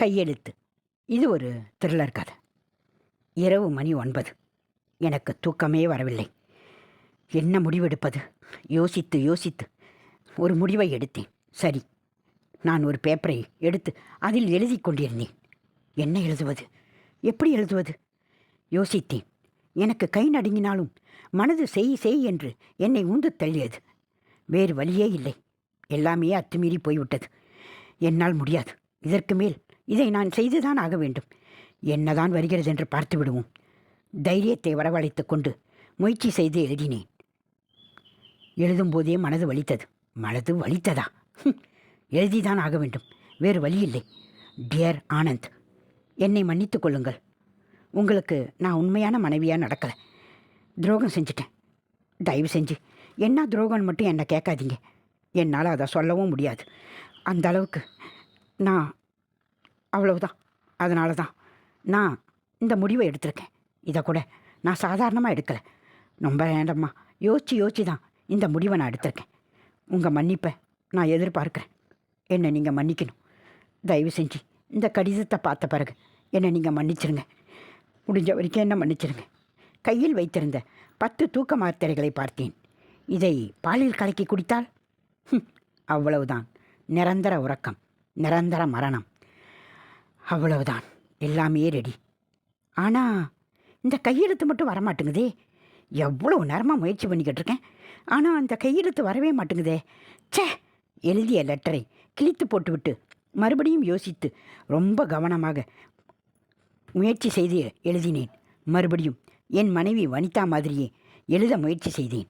கையெழுத்து. இது ஒரு த்ரில்லர் கதை. இரவு மணி ஒன்பது. எனக்கு தூக்கமே வரவில்லை. என்ன முடிவெடுப்பது? யோசித்து யோசித்து ஒரு முடிவை எடுத்தேன். சரி நான் ஒரு பேப்பரை எடுத்து அதில் எழுதி கொண்டிருந்தேன். என்ன எழுதுவது? எப்படி எழுதுவது? யோசித்தேன். எனக்கு கை நடுங்கினாலும் மனது செய் செய் என்று என்னை உந்து தள்ளியது. வேறு வழியே இல்லை. எல்லாமே அத்துமீறி போய்விட்டது. என்னால் முடியாது. இதற்கு மேல் இதை நான் செய்துதான் ஆக வேண்டும். என்னதான் வருகிறது என்று பார்த்து விடுவோம் தைரியத்தை வரவழைத்து கொண்டு முயற்சி செய்து எழுதினேன். எழுதும்போதே மனது வலித்தது. மனது வலித்ததா? ஹும், எழுதிதான் ஆக வேண்டும். வேறு வழி இல்லை. டியர் ஆனந்த் என்னை மன்னித்து கொள்ளுங்கள். உங்களுக்கு நான் உண்மையான மனைவியாக நடக்கலை. துரோகம் செஞ்சிட்டேன். தயவு செஞ்சு. என்ன துரோகம்னு மட்டும் என்னை கேட்காதீங்க. என்னால் அதை சொல்லவும் முடியாது. அந்த அளவுக்கு நான் அவ்வளவுதான். அதனால தான் நான் இந்த முடிவை எடுத்திருக்கேன். இதை கூட நான் சாதாரணமாக எடுக்கலை. ரொம்ப வேண்டம்மா. யோசிச்சு யோசிச்சு தான் இந்த முடிவை நான் எடுத்திருக்கேன். உங்கள் மன்னிப்பை நான் எதிர்பார்க்குறேன். என்னை நீங்கள் மன்னிக்கணும். தயவு செஞ்சு இந்த கடிதத்தை பார்த்த பிறகு என்னை நீங்கள் மன்னிச்சிருங்க. முடிஞ்ச வரைக்கும் என்ன மன்னிச்சிருங்க. கையில் வைத்திருந்த பத்து தூக்க மாத்திரைகளை பார்த்தேன். இதை பாலில் கலக்கி குடித்தால்? ஹும், அவ்வளவுதான். நிரந்தர உறக்கம். நிரந்தர மரணம். அவ்வளவுதான். எல்லாமே ரெடி ஆனால் இந்த கையெழுத்து மட்டும் வரமாட்டேங்குதே. எவ்வளோ நேரமாக முயற்சி பண்ணிக்கிட்டு இருக்கேன் ஆனால் அந்த கையெழுத்து வரவே மாட்டேங்குதே. ச்சே! எழுதிய லெட்டரை கிழித்து போட்டுவிட்டு மறுபடியும் யோசித்து ரொம்ப கவனமாக முயற்சி செய்து எழுதினேன். மறுபடியும் என் மனைவி வனிதா மாதிரியே எழுத முயற்சி செய்தேன்.